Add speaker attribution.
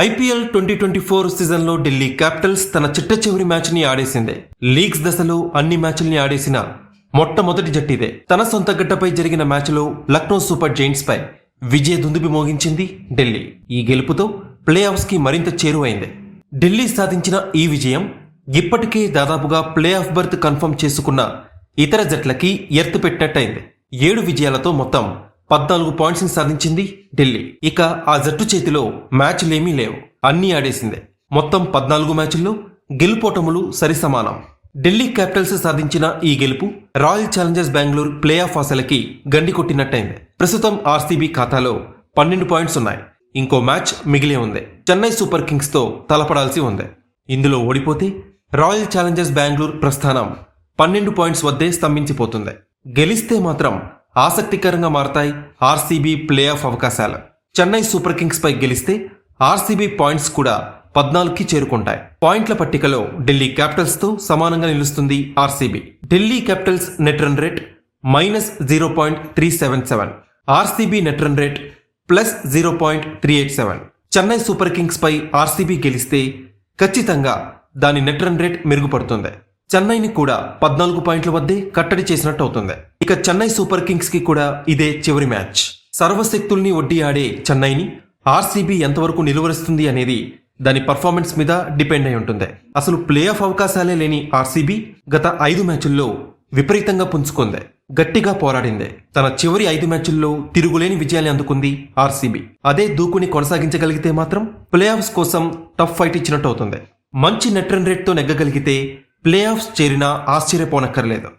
Speaker 1: IPL twenty twenty four సీజన్లో Delhi Capitals తన చిట్ట చివరి మ్యాచ్ని ఆడేసింది. లీగ్స్ దశలో అన్ని మ్యాచ్ల్ని ఆడేసిన మొట్టమొదటి జట్టిదే. తన సొంత గడ్డపై జరిగిన మ్యాచ్లో లక్నో సూపర్ జైంట్స్ పై విజయ దుందుబి మోగించింది ఢిల్లీ. ఈ గెలుపుతో ప్లే ఆఫ్స్కి మరింత చేరువైంది. ఢిల్లీ సాధించిన ఈ విజయం ఇప్పటికే దాదాపుగా ప్లే ఆఫ్ బర్త్ కన్ఫర్మ్ చేసుకున్న ఇతర జట్లకి ఎర్త్ పెట్టినట్టయింది. ఏడు విజయాలతో మొత్తం పద్నాలుగు పాయింట్స్ని సాధించింది ఢిల్లీ. ఇక ఆ జట్టు చేతిలో మ్యాచ్లేమీ లేవు. అన్నీ ఆడేసిందే. మొత్తం పద్నాలుగు మ్యాచ్ల్లో గెలుపోటములు సరిసమానం. ఢిల్లీ క్యాపిటల్స్ సాధించిన ఈ గెలుపు Royal Challengers Bengaluru play off ఆశలకి గండి కొట్టినట్టయింది. ప్రస్తుతం ఆర్సీబీ ఖాతాలో పన్నెండు పాయింట్స్ ఉన్నాయి. ఇంకో మ్యాచ్ మిగిలే ఉంది. చెన్నై సూపర్ కింగ్స్తో తలపడాల్సి ఉంది. ఇందులో ఓడిపోతే రాయల్ ఛాలెంజర్స్ బెంగళూరు ప్రస్థానం పన్నెండు పాయింట్స్ వద్దే స్తంభించిపోతుంది. గెలిస్తే మాత్రం ఆసక్తికరంగా మారతాయి ఆర్సీబీ ప్లే ఆఫ్ అవకాశాలు. చెన్నై సూపర్ కింగ్స్ పై గెలిస్తే ఆర్సీబీ పాయింట్స్ కూడా పద్నాలుగుకి చేరుకుంటాయి. పాయింట్ల పట్టికలో ఢిల్లీ క్యాపిటల్స్తో సమానంగా నిలుస్తుంది RCB. Delhi Capitals net run rate minus zero point three seven seven. RCB net run rate plus zero point three eight seven. Chennai Super Kings పై RCB గెలిస్తే ఖచ్చితంగా దాని నెట్ రన్ రేట్ మెరుగుపడుతుంది. చెన్నైని కూడా పద్నాలుగు పాయింట్ల వద్దే కట్టడి చేసినట్టు అవుతుంది. ఇక చెన్నై సూపర్ కింగ్స్కి కూడా ఇదే చివరి మ్యాచ్. సర్వశక్తుల్ని వడ్డీ ఆడే చెన్నైని ఆర్సీబీ ఎంతవరకు నిలువరిస్తుంది అనేది దాని పర్ఫార్మెన్స్ మీద డిపెండ్ అయి ఉంటుంది. అసలు ప్లే ఆఫ్ అవకాశాలే లేని ఆర్సీబీ గత ఐదు మ్యాచుల్లో విపరీతంగా పుంజుకుంది. గట్టిగా పోరాడింది. తన చివరి ఐదు మ్యాచుల్లో తిరుగులేని విజయాన్ని అందుకుంది ఆర్సీబీ. అదే దూకుని కొనసాగించగలిగితే మాత్రం ప్లే ఆఫ్స్ కోసం టఫ్ ఫైట్ ఇచ్చినట్టు అవుతుంది. మంచి నెట్ రన్ రేట్తో నెగ్గగలిగితే ప్లే ఆఫ్స్ చేరినా ఆశ్చర్యపోనక్కర్లేదు.